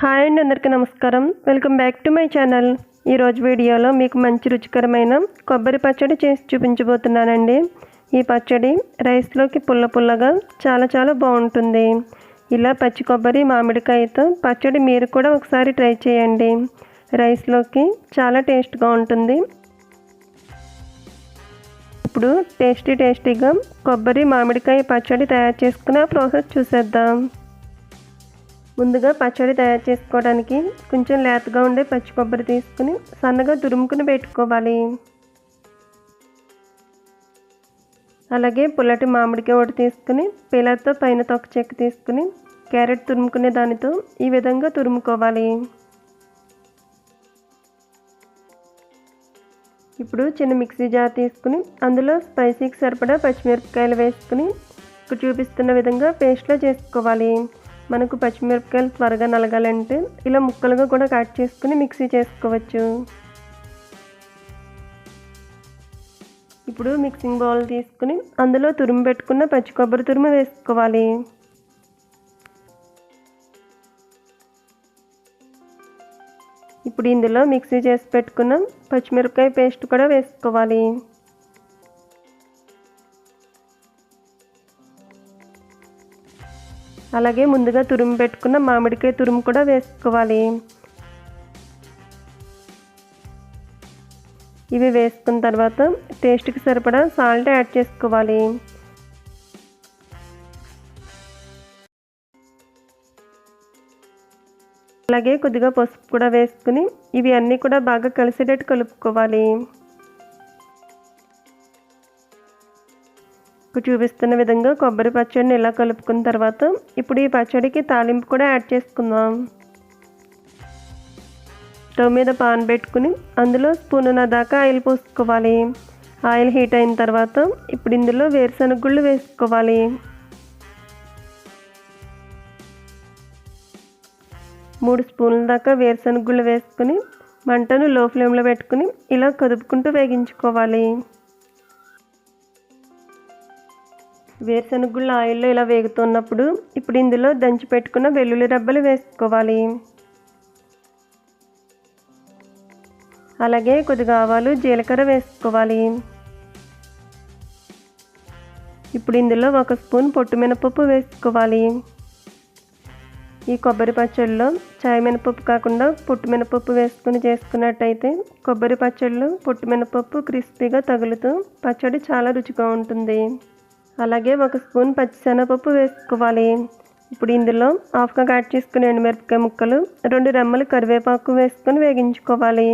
Hi అండి అందరికీ నమస్కారం. Welcome back to my channel. ఈరోజు వీడియోలో మీకు మంచి రుచికరమైన కొబ్బరి పచ్చడి చేసి చూపించబోతున్నానండి. ఈ పచ్చడి రైస్లోకి పుల్ల పుల్లగా చాలా చాలా బాగుంటుంది. ఇలా పచ్చి కొబ్బరి మామిడికాయతో పచ్చడి మీరు కూడా ఒకసారి ట్రై చేయండి. రైస్లోకి చాలా టేస్ట్గా ఉంటుంది. ఇప్పుడు టేస్టీ టేస్టీగా కొబ్బరి మామిడికాయ పచ్చడి తయారు చేసుకునే ప్రాసెస్ చూసేద్దాం. ముందుగా పచ్చడి తయారు చేసుకోవడానికి కొంచెం లేతగా ఉండే పచ్చి కొబ్బరి తీసుకుని సన్నగా తురుముకుని పెట్టుకోవాలి. అలాగే పుల్లటి మామిడికాయ ఒకటి తీసుకుని పిల్లలతో పైన తొక్క చెక్క తీసుకుని క్యారెట్ తురుముకునే దానితో ఈ విధంగా తురుముకోవాలి. ఇప్పుడు చిన్న మిక్సీ జార్ తీసుకుని అందులో స్పైసీకి సరిపడా పచ్చిమిరపకాయలు వేసుకుని చూపిస్తున్న విధంగా పేస్ట్లో చేసుకోవాలి. మనకు పచ్చిమిరపకాయలు త్వరగా నలగాలంటే ఇలా ముక్కలుగా కూడా కట్ చేసుకుని మిక్సీ చేసుకోవచ్చు. ఇప్పుడు మిక్సింగ్ బౌల్ తీసుకుని అందులో తురుము పెట్టుకున్న పచ్చి కొబ్బరి తురుము వేసుకోవాలి. ఇప్పుడు ఇందులో మిక్సీ చేసి పెట్టుకున్న పచ్చిమిరపకాయ పేస్ట్ కూడా వేసుకోవాలి. అలాగే ముందుగా తురుము పెట్టుకున్న మామిడికాయ తురుము కూడా వేసుకోవాలి. ఇవి వేసుకున్న తర్వాత టేస్ట్కి సరిపడా సాల్ట్ యాడ్ చేసుకోవాలి. అలాగే కొద్దిగా పసుపు కూడా వేసుకుని ఇవి అన్నీ కూడా బాగా కలిసేటట్టు కలుపుకోవాలి. చూపిస్తున్న విధంగా కొబ్బరి పచ్చడిని ఇలా కలుపుకున్న తర్వాత ఇప్పుడు ఈ పచ్చడికి తాలింపు కూడా యాడ్ చేసుకుందాం. స్టవ్ మీద పాన్ పెట్టుకుని అందులో స్పూనున్న దాకా ఆయిల్ పోసుకోవాలి. ఆయిల్ హీట్ అయిన తర్వాత ఇప్పుడు ఇందులో వేరుశనగ గుళ్ళు వేసుకోవాలి. మూడు స్పూన్ల దాకా వేరుశనగ గుళ్ళు వేసుకుని మంటను లో ఫ్లేమ్లో పెట్టుకుని ఇలా కదుపుకుంటూ వేగించుకోవాలి. వేరుశనగుళ్ళు ఆయిల్లో ఇలా వేగుతున్నప్పుడు ఇప్పుడు ఇందులో దంచి పెట్టుకున్న వెల్లుల్లి రబ్బలు వేసుకోవాలి. అలాగే కొద్దిగా ఆవాలు జీలకర్ర వేసుకోవాలి. ఇప్పుడు ఇందులో ఒక స్పూన్ పొట్టు మినపప్పు వేసుకోవాలి. ఈ కొబ్బరి పచ్చళ్ళలో చాయ్ మినపప్పు కాకుండా పొట్టు మినపప్పు వేసుకుని చేసుకున్నట్టయితే కొబ్బరి పచ్చళ్ళు పొట్టు మినపప్పు క్రిస్పీగా తగులుతూ పచ్చడి చాలా రుచిగా ఉంటుంది. అలాగే ఒక స్పూన్ పచ్చిశనగపప్పు వేసుకోవాలి. ఇప్పుడు ఇందులో హాఫ్గా కట్ చేసుకుని ఎండుమిరపకాయ ముక్కలు రెండు రెమ్మలు కరివేపాకు వేసుకొని వేగించుకోవాలి.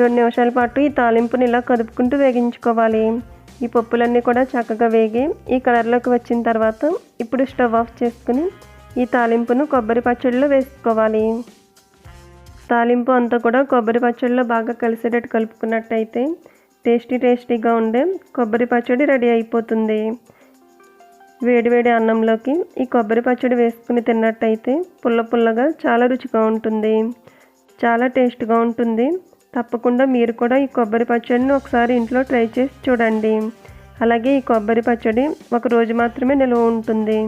రెండు నిమిషాల పాటు ఈ తాలింపుని ఇలా కదుపుకుంటూ వేగించుకోవాలి. ఈ పప్పులన్నీ కూడా చక్కగా వేగి ఈ కలర్లోకి వచ్చిన తర్వాత ఇప్పుడు స్టవ్ ఆఫ్ చేసుకుని ఈ తాలింపును కొబ్బరి పచ్చడిలో వేసుకోవాలి. తాలింపు అంతా కూడా కొబ్బరి పచ్చడిలో బాగా కలిసేటట్టు కలుపుకున్నట్టయితే టేస్టీ టేస్టీగా ఉండే కొబ్బరి పచ్చడి రెడీ అయిపోతుంది. వేడివేడి అన్నంలోకి ఈ కొబ్బరి పచ్చడి వేసుకుని తిన్నట్టయితే పుల్ల పుల్లగా చాలా రుచిగా ఉంటుంది. చాలా టేస్ట్గా ఉంటుంది. తప్పకుండా మీరు కూడా ఈ కొబ్బరి పచ్చడిని ఒకసారి ఇంట్లో ట్రై చేసి చూడండి. అలాగే ఈ కొబ్బరి పచ్చడి ఒక రోజు మాత్రమే నిల్వ ఉంటుంది.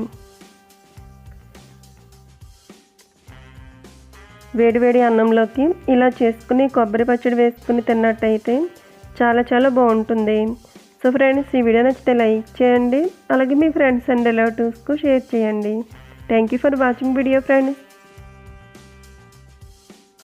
వేడివేడి అన్నంలోకి ఇలా చేసుకుని కొబ్బరి పచ్చడి వేసుకుని తిన్నట్టయితే చాలా చాలా బాగుంటుంది. సో ఫ్రెండ్స్ ఈ వీడియో నచ్చితే లైక్ చేయండి అలాగే మీ ఫ్రెండ్స్ అండ్ రిలేటివ్స్కు షేర్ చేయండి. Thank you for watching video friends.